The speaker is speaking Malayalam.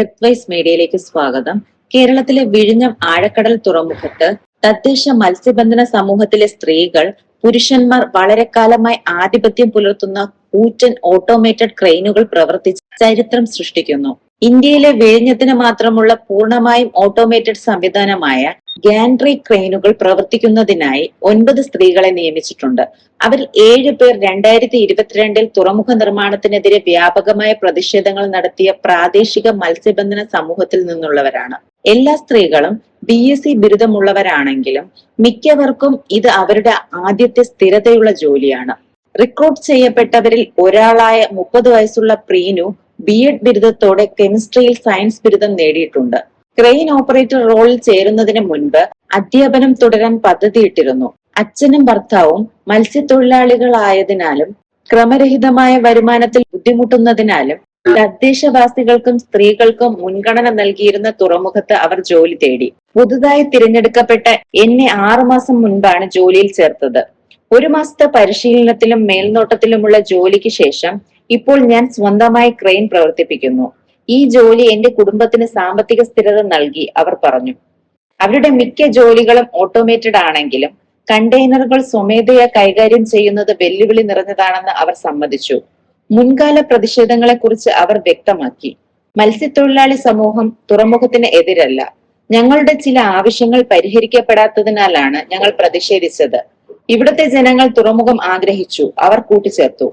എർത്ത് വൈസ് മീഡിയയിലേക്ക് സ്വാഗതം. കേരളത്തിലെ വിഴിഞ്ഞം ആഴക്കടൽ തുറമുഖത്ത് തദ്ദേശ മത്സ്യബന്ധന സമൂഹത്തിലെ സ്ത്രീകൾ പുരുഷന്മാർ വളരെ കാലമായി ആധിപത്യം പുലർത്തുന്ന കൂറ്റൻ ഓട്ടോമേറ്റഡ് ക്രെയിനുകൾ പ്രവർത്തിച്ച് ചരിത്രം സൃഷ്ടിക്കുന്നു. ഇന്ത്യയിലെ വിഴിഞ്ഞത്തിന് മാത്രമുള്ള പൂർണമായും ഓട്ടോമേറ്റഡ് സംവിധാനമായ ഗാൻട്രി ക്രെയിനുകൾ പ്രവർത്തിക്കുന്നതിനായി ഒൻപത് സ്ത്രീകളെ നിയമിച്ചിട്ടുണ്ട്. അവർ ഏഴ് പേർ രണ്ടായിരത്തി ഇരുപത്തിരണ്ടിൽ തുറമുഖ നിർമ്മാണത്തിനെതിരെ വ്യാപകമായ പ്രതിഷേധങ്ങൾ നടത്തിയ പ്രാദേശിക മത്സ്യബന്ധന സമൂഹത്തിൽ നിന്നുള്ളവരാണ്. എല്ലാ സ്ത്രീകളും ബി എസ് സി ബിരുദമുള്ളവരാണെങ്കിലും മിക്കവർക്കും ഇത് അവരുടെ ആദ്യത്തെ സ്ഥിരതയുള്ള ജോലിയാണ്. റിക്രൂട്ട് ചെയ്യപ്പെട്ടവരിൽ ഒരാളായ മുപ്പത് വയസ്സുള്ള പ്രീനു ബി എഡ് ബിരുദത്തോടെ കെമിസ്ട്രിയിൽ സയൻസ് ബിരുദം നേടിയിട്ടുണ്ട്. ക്രെയിൻ ഓപ്പറേറ്റർ റോളിൽ ചേരുന്നതിന് മുൻപ് അധ്യാപനം തുടരാൻ പദ്ധതിയിട്ടിരുന്നു. അച്ഛനും ഭർത്താവും മത്സ്യത്തൊഴിലാളികളായതിനാലും ക്രമരഹിതമായ വരുമാനത്തിൽ ബുദ്ധിമുട്ടുന്നതിനാലും തദ്ദേശവാസികൾക്കും സ്ത്രീകൾക്കും മുൻഗണന നൽകിയിരുന്ന തുറമുഖത്ത് അവർ ജോലി തേടി. പുതുതായി തിരഞ്ഞെടുക്കപ്പെട്ട എന്നെ ആറുമാസം മുൻപാണ് ജോലിയിൽ ചേർത്തത്. ഒരു മാസത്തെ പരിശീലനത്തിലും മേൽനോട്ടത്തിലുമുള്ള ജോലിക്ക് ശേഷം ഇപ്പോൾ ഞാൻ സ്വന്തമായി ക്രെയിൻ പ്രവർത്തിപ്പിക്കുന്നു. ഈ ജോലി എന്റെ കുടുംബത്തിന് സാമ്പത്തിക സ്ഥിരത നൽകി അവർ പറഞ്ഞു. അവരുടെ മിക്ക ജോലികളും ഓട്ടോമേറ്റഡ് ആണെങ്കിലും കണ്ടെയ്നറുകൾ സ്വമേധയാ കൈകാര്യം ചെയ്യുന്നത് വെല്ലുവിളി നിറഞ്ഞതാണെന്ന് അവർ സമ്മതിച്ചു. മുൻകാല പ്രതിഷേധങ്ങളെക്കുറിച്ച് അവർ വ്യക്തമാക്കി. മത്സ്യത്തൊഴിലാളി സമൂഹം തുറമുഖത്തിന് എതിരല്ല. ഞങ്ങളുടെ ചില ആവശ്യങ്ങൾ പരിഹരിക്കപ്പെടാത്തതിനാലാണ് ഞങ്ങൾ പ്രതിഷേധിച്ചത്. ഇവിടുത്തെ ജനങ്ങൾ തുറമുഖം ആഗ്രഹിച്ചു അവർ കൂട്ടിച്ചേർത്തു.